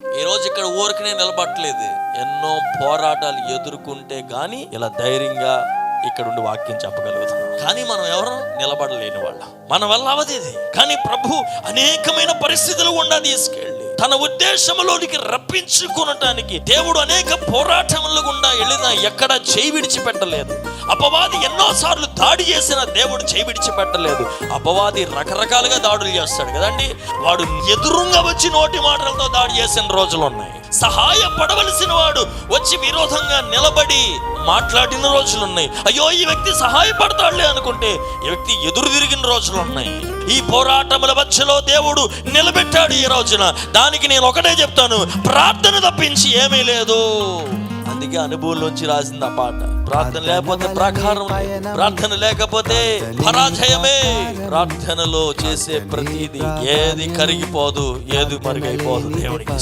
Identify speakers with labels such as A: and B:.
A: ఈ రోజు ఇక్కడ ఊరికనే నిలబట్టలేదు ఎన్నో పోరాటాలు ఎదుర్కొంటే గాని ఇలా ధైర్యంగా ఇక్కడ ఉండి వాక్యం చెప్పగలుగుతాం. కానీ మనం ఎవరు? నిలబడలేని వాళ్ళం. మన వల్ల అవదేది కానీ ప్రభు అనేకమైన పరిస్థితులు ఉండా తీసుకెళ్ళి తన ఉద్దేశంలోనికి రప్పించుకునటానికి దేవుడు అనేక పోరాటముల గుండా వెళ్ళినా ఎక్కడ చేయి విడిచిపెట్టలేదు. అపవాది ఎన్నోసార్లు దాడి చేసిన దేవుడు చేయి విడిచిపెట్టలేదు. అపవాది రకరకాలుగా దాడులు చేస్తాడు కదండి. వాడు ఎదురుంగా వచ్చి నోటి మాటలతో దాడి చేసిన రోజులు ఉన్నాయి. సహాయపడవలసిన వాడు వచ్చి విరోధంగా నిలబడి మాట్లాడిన రోజులు ఉన్నాయి. అయ్యో ఈ వ్యక్తి సహాయపడతాడులే అనుకుంటే ఈ వ్యక్తి ఎదురు తిరిగిన రోజులు ఉన్నాయి. ఈ పోరాటముల మధ్యలో దేవుడు నిలబెట్టాడు ఈ రోజున. దానికి నేను ఒకటే చెప్తాను ప్రార్థన తప్పించి ఏమీ లేదు. అందుకే అనుభవంలోంచి రాసింది ఆ పాట. ప్రార్థన లేకపోతే ప్రాకారం. ప్రార్థన లేకపోతే పరాజయమే. ప్రార్థనలో చేసే ప్రతిదీ ఏది కరిగిపోదు ఏది మరుగైపోదు దేవుడికి.